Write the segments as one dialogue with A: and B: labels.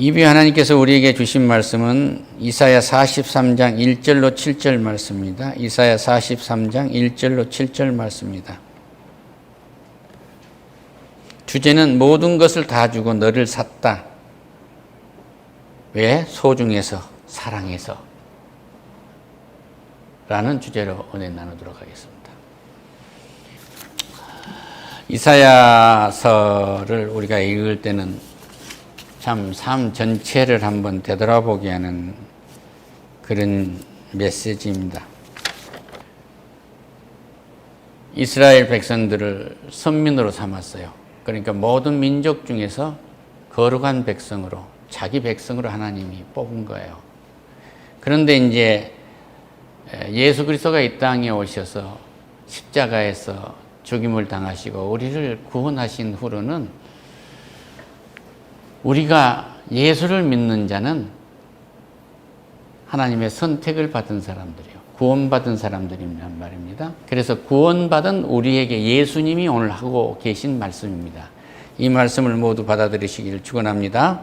A: 이비 하나님께서 우리에게 주신 말씀은 이사야 43장 1절로 7절 말씀입니다. 이사야 43장 1절로 7절 말씀입니다. 주제는 모든 것을 다 주고 너를 샀다. 왜? 소중해서, 사랑해서. 라는 주제로 은혜 나누도록 하겠습니다. 이사야서를 우리가 읽을 때는 참 삶 전체를 한번 되돌아보게 하는 그런 메시지입니다. 이스라엘 백성들을 선민으로 삼았어요. 그러니까 모든 민족 중에서 거룩한 백성으로 자기 백성으로 하나님이 뽑은 거예요. 그런데 이제 예수 그리스도가 이 땅에 오셔서 십자가에서 죽임을 당하시고 우리를 구원하신 후로는 우리가 예수를 믿는 자는 하나님의 선택을 받은 사람들이요. 구원받은 사람들이란 말입니다. 그래서 구원받은 우리에게 예수님이 오늘 하고 계신 말씀입니다. 이 말씀을 모두 받아들이시기를 축원합니다.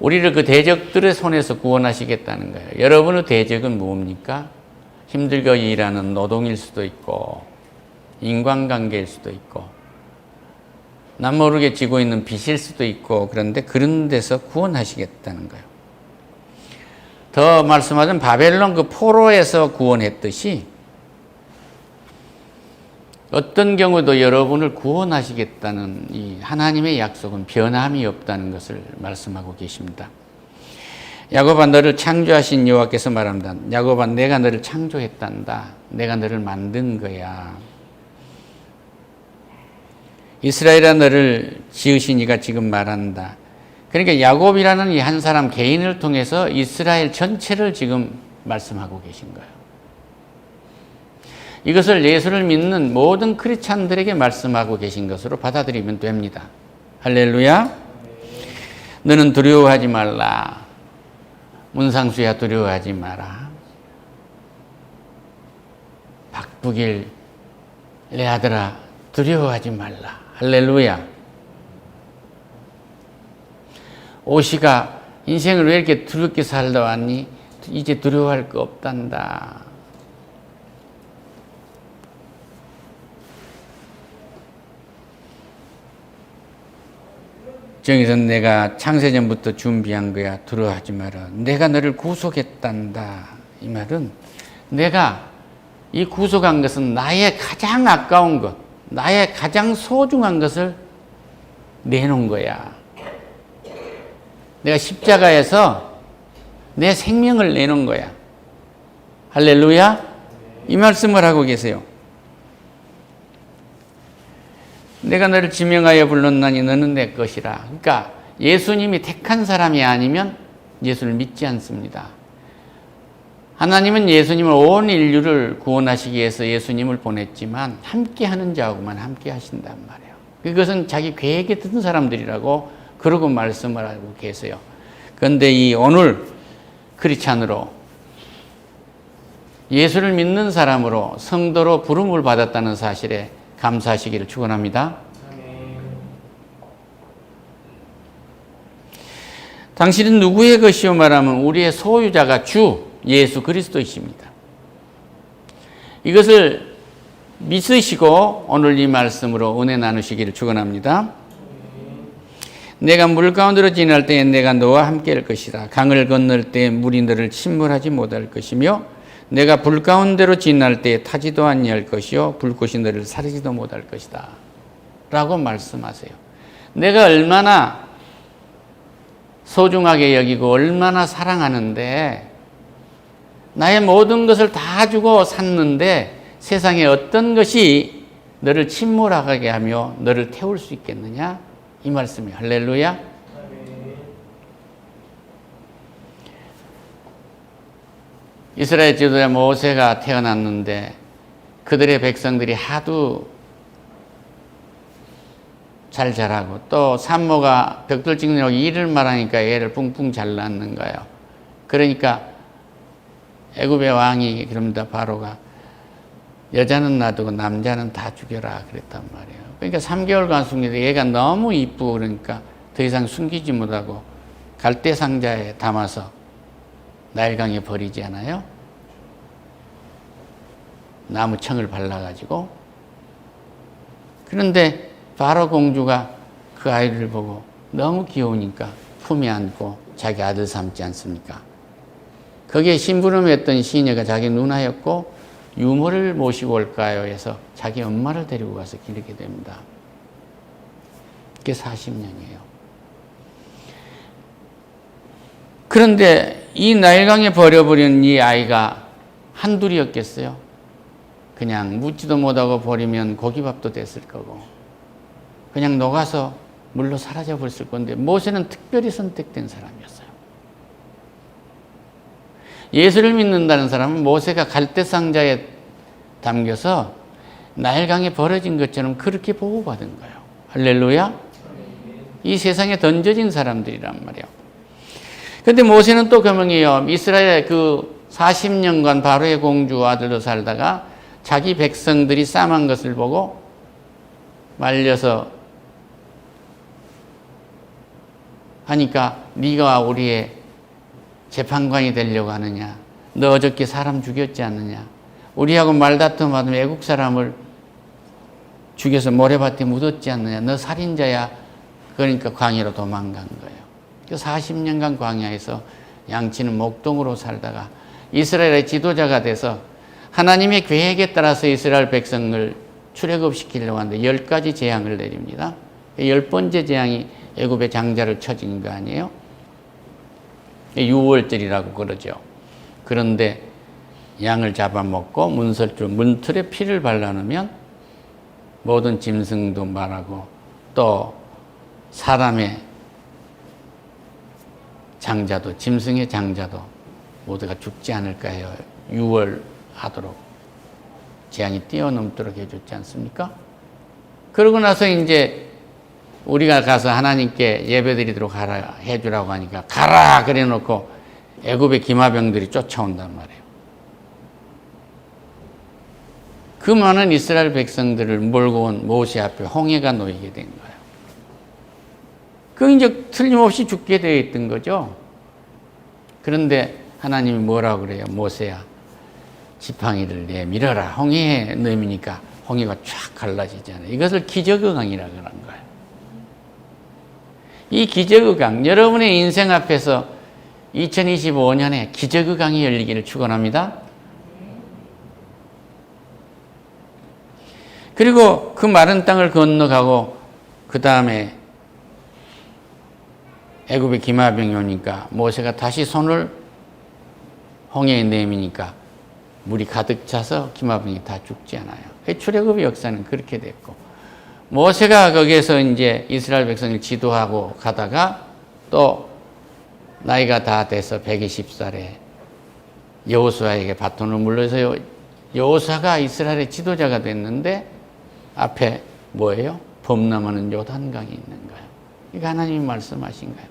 A: 우리를 그 대적들의 손에서 구원하시겠다는 거예요. 여러분의 대적은 뭡니까? 힘들게 일하는 노동일 수도 있고, 인간관계일 수도 있고, 남 모르게 지고 있는 빚일 수도 있고, 그런데 그런 데서 구원하시겠다는 거예요. 더 말씀하자면 바벨론 그 포로에서 구원했듯이 어떤 경우도 여러분을 구원하시겠다는 이 하나님의 약속은 변함이 없다는 것을 말씀하고 계십니다. 야곱아 너를 창조하신 여호와께서 말합니다. 야곱아 내가 너를 창조했단다. 내가 너를 만든 거야. 이스라엘아 너를 지으신 이가 지금 말한다. 그러니까 야곱이라는 이 한 사람 개인을 통해서 이스라엘 전체를 지금 말씀하고 계신 거예요. 이것을 예수를 믿는 모든 크리스찬들에게 말씀하고 계신 것으로 받아들이면 됩니다. 할렐루야. 너는 두려워하지 말라. 문상수야 두려워하지 마라. 박부길 내 아들아 두려워하지 말라. 할렐루야. 오시가 인생을 왜 이렇게 두렵게 살다 왔니? 이제 두려워할 거 없단다. 정에서 내가 창세전부터 준비한 거야. 두려워하지 마라. 내가 너를 구속했단다. 이 말은 내가 이 구속한 것은 나의 가장 아까운 것, 나의 가장 소중한 것을 내놓은 거야. 내가 십자가에서 내 생명을 내놓은 거야. 할렐루야? 이 말씀을 하고 계세요. 내가 너를 지명하여 불렀나니 너는 내 것이라. 그러니까 예수님이 택한 사람이 아니면 예수를 믿지 않습니다. 하나님은 예수님을 온 인류를 구원하시기 위해서 예수님을 보냈지만 함께 하는 자하고만 함께 하신단 말이에요. 그것은 자기 계획에 든 사람들이라고 그러고 말씀을 하고 계세요. 그런데 이 오늘 크리찬으로 예수를 믿는 사람으로 성도로 부름을 받았다는 사실에 감사하시기를 축원합니다. 당신은 누구의 것이요 말하면 우리의 소유자가 주 예수 그리스도이십니다. 이것을 믿으시고 오늘 이 말씀으로 은혜 나누시기를 축원합니다. 내가 물 가운데로 지날 때에 내가 너와 함께 할 것이다. 강을 건널 때 물이 너를 침몰하지 못할 것이며 내가 불 가운데로 지날 때에 타지도 아니할 것이요 불꽃이 너를 사르지도 못할 것이다. 라고 말씀하세요. 내가 얼마나 소중하게 여기고 얼마나 사랑하는데 나의 모든 것을 다 주고 샀는데 세상에 어떤 것이 너를 침몰하게 하며 너를 태울 수 있겠느냐? 이 말씀이 할렐루야. 이스라엘 지도자 모세가 태어났는데 그들의 백성들이 하도 잘 자라고 또 산모가 벽돌 찍느라고 일을 말하니까 애를 뿡뿡 잘 낳는 거예요. 그러니까 애굽의 왕이 그럽니다. 바로가 여자는 놔두고 남자는 다 죽여라 그랬단 말이에요. 그러니까 3개월간 숨기는데 얘가 너무 이쁘고 그러니까 더 이상 숨기지 못하고 갈대 상자에 담아서 나일강에 버리지 않아요? 나무 청을 발라가지고. 그런데 바로 공주가 그 아이를 보고 너무 귀여우니까 품에 안고 자기 아들 삼지 않습니까? 거기에 심부름했던 시녀가 자기 누나였고 유모를 모시고 올까요? 해서 자기 엄마를 데리고 가서 기르게 됩니다. 그게 40년이에요. 그런데 이 나일강에 버려버린 이 아이가 한둘이었겠어요? 그냥 묻지도 못하고 버리면 고기밥도 됐을 거고 그냥 녹아서 물로 사라져 버렸을 건데 모세는 특별히 선택된 사람이었어요. 예수를 믿는다는 사람은 모세가 갈대 상자에 담겨서 나일강에 버려진 것처럼 그렇게 보호받은 거예요. 할렐루야. 이 세상에 던져진 사람들이란 말이에요. 근데 모세는 또 금명이에요. 이스라엘 그 40년간 바로의 공주 아들로 살다가 자기 백성들이 싸만 것을 보고 말려서 하니까 네가 우리의 재판관이 되려고 하느냐? 너 어저께 사람 죽였지 않느냐? 우리하고 말다툼 하면 애국 사람을 죽여서 모래밭에 묻었지 않느냐? 너 살인자야. 그러니까 광야로 도망간 거예요. 그 40년간 광야에서 양치는 목동으로 살다가 이스라엘의 지도자가 돼서 하나님의 계획에 따라서 이스라엘 백성을 출애굽시키려고 하는데 열 가지 재앙을 내립니다. 열 번째 재앙이 애굽의 장자를 쳐진 거 아니에요? 유월절이라고 그러죠. 그런데 양을 잡아먹고 문설주 문틀에 피를 발라놓으면 모든 짐승도 말하고 또 사람의 장자도 짐승의 장자도 모두가 죽지 않을까 해요. 유월하도록 재앙이 뛰어넘도록 해줬지 않습니까? 그러고 나서 이제 우리가 가서 하나님께 예배드리도록 하라 해주라고 하니까 가라 그래 놓고 애굽의 기마병들이 쫓아온단 말이에요. 그 많은 이스라엘 백성들을 몰고 온 모세 앞에 홍해가 놓이게 된 거예요. 그 이제 틀림없이 죽게 되어 있던 거죠. 그런데 하나님이 뭐라고 그래요? 모세야, 지팡이를 내밀어라. 홍해에 내미니까 홍해가 쫙 갈라지잖아요. 이것을 기적의 강이라고 하는 거예요. 이 기적의 강, 여러분의 인생 앞에서 2025년에 기적의 강이 열리기를 축원합니다. 그리고 그 마른 땅을 건너가고 그 다음에 애굽의 기마병이 오니까 모세가 다시 손을 홍해에 내미니까 물이 가득 차서 기마병이 다 죽지 않아요. 출애굽의 역사는 그렇게 됐고 모세가 거기에서 이제 이스라엘 백성을 지도하고 가다가 또 나이가 다 돼서 120살에 여호수아에게 바톤을 물려서 여호수아가 이스라엘의 지도자가 됐는데 앞에 뭐예요? 범람하는 요단강이 있는 거예요. 이거 하나님이 말씀하신 거예요.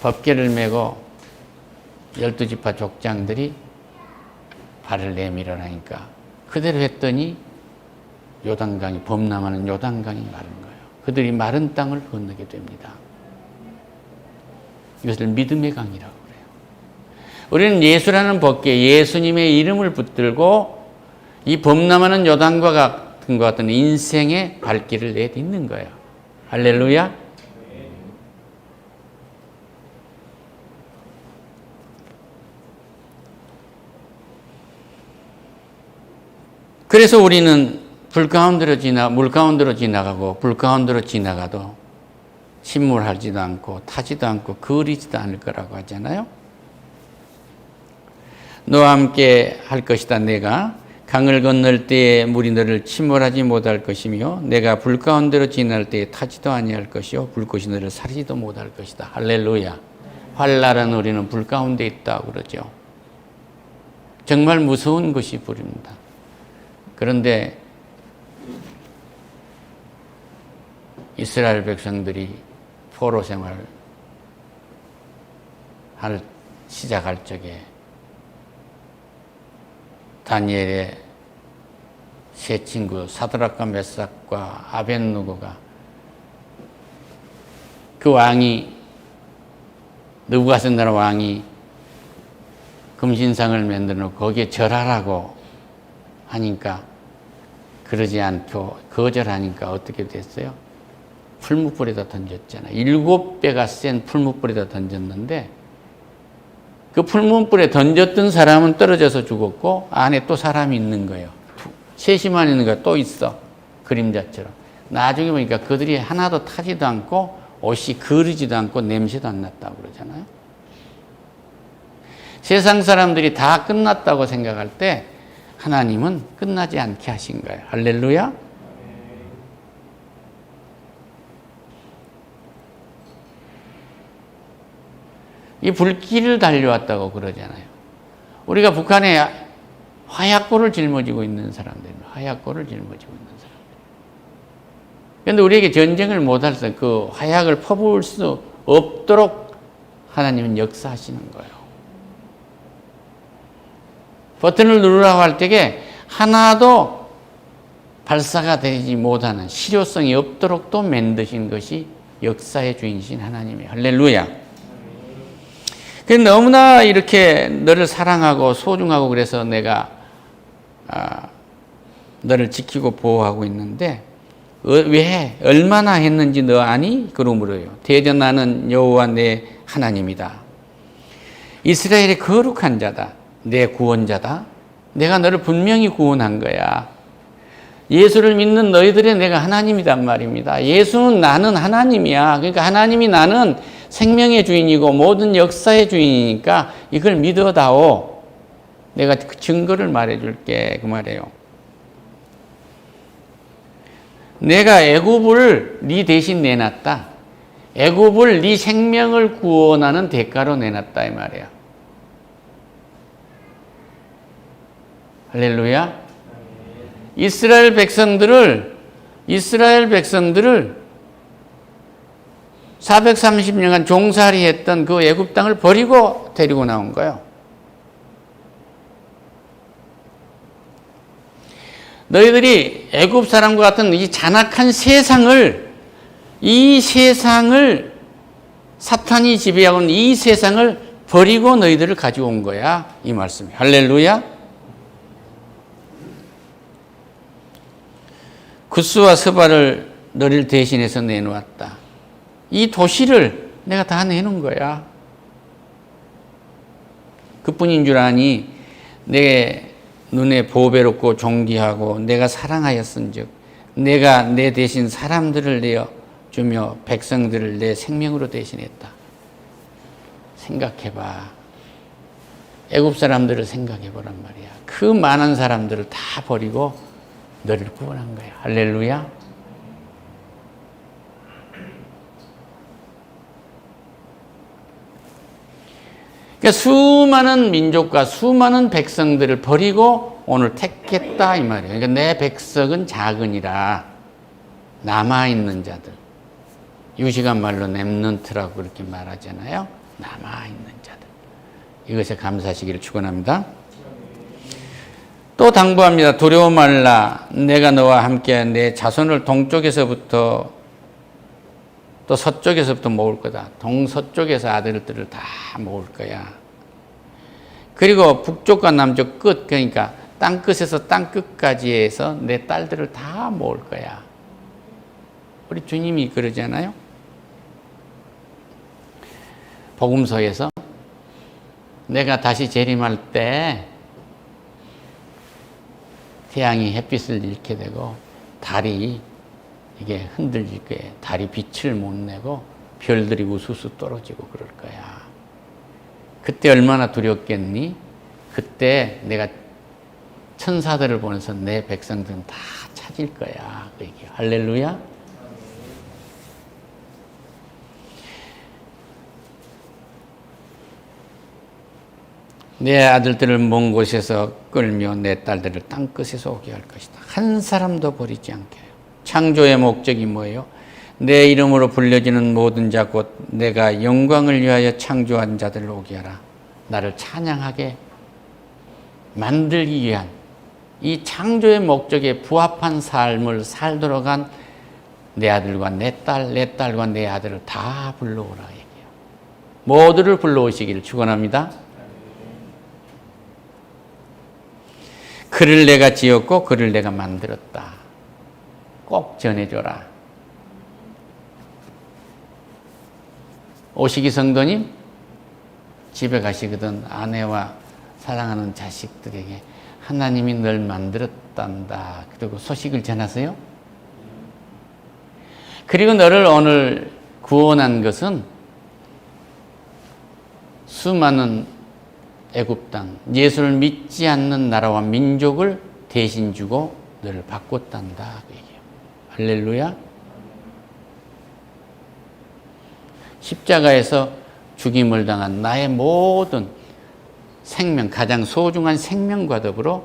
A: 법계를 메고 열두 지파 족장들이 발을 내밀어라니까 그대로 했더니 요단강이 범람하는 요단강이 마른 거예요. 그들이 마른 땅을 건너게 됩니다. 이것을 믿음의 강이라고 그래요. 우리는 예수라는 법계, 예수님의 이름을 붙들고 이 범람하는 요단과 같은 것 같은 인생의 발길을 내딛는 거예요. 할렐루야. 그래서 우리는 불 가운데로 지나 물 가운데로 지나가고 불 가운데로 지나가도 침몰하지도 않고 타지도 않고 거리지도 않을 거라고 하잖아요. 너와 함께 할 것이다 내가 강을 건널 때에 물이 너를 침몰하지 못할 것이며 내가 불 가운데로 지날 때에 타지도 아니할 것이요 불꽃이 너를 사리지도 못할 것이다. 할렐루야. 환란은 우리는 불 가운데 있다고 그러죠. 정말 무서운 것이 불입니다. 그런데 이스라엘 백성들이 포로 생활 할 시작할 적에 다니엘의 세 친구 사드락과 메삭과 아벤누고가 그 왕이 느부갓네살 왕이 금신상을 만들어 거기에 절하라고 하니까 그러지 않고 거절하니까 어떻게 됐어요? 풀무불에다 던졌잖아. 일곱 배가 센 풀무불에다 던졌는데 그 풀무불에 던졌던 사람은 떨어져서 죽었고 안에 또 사람이 있는 거예요. 셋이만 있는 거야. 또 있어. 그림자처럼. 나중에 보니까 그들이 하나도 타지도 않고 옷이 거르지도 않고 냄새도 안 났다고 그러잖아요. 세상 사람들이 다 끝났다고 생각할 때 하나님은 끝나지 않게 하신 거예요. 할렐루야. 이 불길을 달려왔다고 그러잖아요. 우리가 북한에 화약고를 짊어지고 있는 사람들입니다. 화약고를 짊어지고 있는 사람들. 그런데 우리에게 전쟁을 못할 수, 그 화약을 퍼부을 수 없도록 하나님은 역사하시는 거예요. 버튼을 누르라고 할 때에 하나도 발사가 되지 못하는 실효성이 없도록 또 만드신 것이 역사의 주인이신 하나님이에요. 할렐루야. 그 너무나 이렇게 너를 사랑하고 소중하고 그래서 내가 아, 너를 지키고 보호하고 있는데 어, 왜 얼마나 했는지 너 아니? 그러므로요. 대전 나는 여호와 내 하나님이다. 이스라엘의 거룩한 자다. 내 구원자다. 내가 너를 분명히 구원한 거야. 예수를 믿는 너희들의 내가 하나님이란 말입니다. 예수는 나는 하나님이야. 그러니까 하나님이 나는 생명의 주인이고 모든 역사의 주인이니까 이걸 믿어다오. 내가 그 증거를 말해줄게 그 말이에요. 내가 애굽을 네 대신 내놨다. 애굽을 네 생명을 구원하는 대가로 내놨다 이 말이야. 할렐루야. 이스라엘 백성들을 이스라엘 백성들을 430년간 종살이 했던 그 애굽 땅을 버리고 데리고 나온 거예요. 너희들이 애굽 사람과 같은 이 잔악한 세상을 이 세상을 사탄이 지배하고 있는 이 세상을 버리고 너희들을 가지고 온 거야. 이 말씀이. 할렐루야. 구스와 스바를 너를 대신해서 내놓았다. 이 도시를 내가 다 내놓은 거야. 그뿐인 줄 아니 내 눈에 보배롭고 존귀하고 내가 사랑하였은즉 내가 내 대신 사람들을 내어 주며 백성들을 내 생명으로 대신했다. 생각해봐. 애굽 사람들을 생각해보란 말이야. 그 많은 사람들을 다 버리고 너를 구원한 거야. 할렐루야. 그러니까 수많은 민족과 수많은 백성들을 버리고 오늘 택했다 이 말이에요. 그러니까 내 백성은 작으니라 남아 있는 자들. 유시간 말로 렘넌트라고 그렇게 말하잖아요. 남아 있는 자들. 이것에 감사하시기를 축원합니다. 또 당부합니다. 두려워 말라. 내가 너와 함께 내 자손을 동쪽에서부터 또 서쪽에서부터 모을 거다. 동서쪽에서 아들들을 다 모을 거야. 그리고 북쪽과 남쪽 끝, 그러니까 땅 끝에서 땅 끝까지 해서 내 딸들을 다 모을 거야. 우리 주님이 그러잖아요. 복음서에서 내가 다시 재림할 때 태양이 햇빛을 잃게 되고 달이 이게 흔들릴 거예요. 달이 빛을 못 내고 별들이 우수수 떨어지고 그럴 거야. 그때 얼마나 두렵겠니? 그때 내가 천사들을 보내서 내 백성들은 다 찾을 거야. 그 얘기. 할렐루야. 내 아들들을 먼 곳에서 끌며 내 딸들을 땅 끝에서 오게 할 것이다. 한 사람도 버리지 않게. 창조의 목적이 뭐예요? 내 이름으로 불려지는 모든 자 곧 내가 영광을 위하여 창조한 자들을 오게 하라. 나를 찬양하게 만들기 위한 이 창조의 목적에 부합한 삶을 살도록 한 내 아들과 내 딸, 내 딸과 내 아들을 다 불러오라 얘기해요. 모두를 불러오시기를 축원합니다. 그를 내가 지었고 그를 내가 만들었다. 꼭 전해줘라. 오시기 성도님 집에 가시거든 아내와 사랑하는 자식들에게 하나님이 널 만들었단다. 그리고 소식을 전하세요. 그리고 너를 오늘 구원한 것은 수많은 애굽 땅, 예수를 믿지 않는 나라와 민족을 대신 주고 너를 바꿨단다. 할렐루야. 십자가에서 죽임을 당한 나의 모든 생명, 가장 소중한 생명과 더불어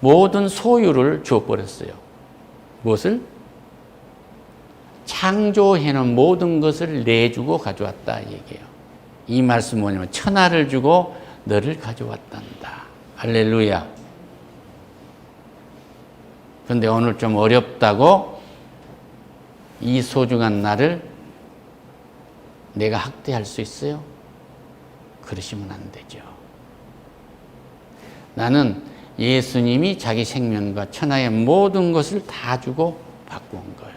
A: 모든 소유를 주어버렸어요. 무엇을? 창조해놓은 모든 것을 내주고 가져왔다 이 얘기예요. 이 말씀 뭐냐면 천하를 주고 너를 가져왔단다. 할렐루야. 그런데 오늘 좀 어렵다고 이 소중한 나를 내가 학대할 수 있어요? 그러시면 안 되죠. 나는 예수님이 자기 생명과 천하의 모든 것을 다 주고 바꾼 거예요.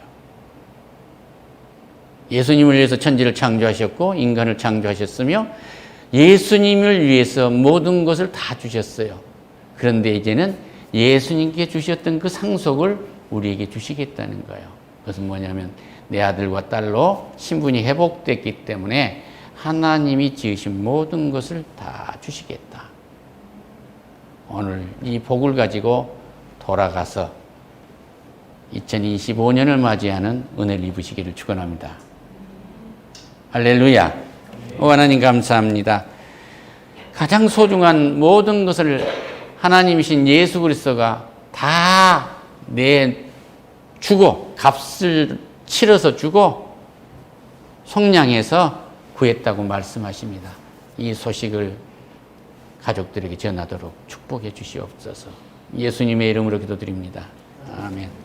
A: 예수님을 위해서 천지를 창조하셨고 인간을 창조하셨으며 예수님을 위해서 모든 것을 다 주셨어요. 그런데 이제는 예수님께 주셨던 그 상속을 우리에게 주시겠다는 거예요. 그것은 뭐냐면 내 아들과 딸로 신분이 회복됐기 때문에 하나님이 지으신 모든 것을 다 주시겠다. 오늘 이 복을 가지고 돌아가서 2025년을 맞이하는 은혜를 입으시기를 축원합니다. 할렐루야. 오 하나님 감사합니다. 가장 소중한 모든 것을 하나님이신 예수 그리스도가 다 내 주고 값을 치러서 주고 속량해서 구했다고 말씀하십니다. 이 소식을 가족들에게 전하도록 축복해 주시옵소서. 예수님의 이름으로 기도드립니다. 아멘.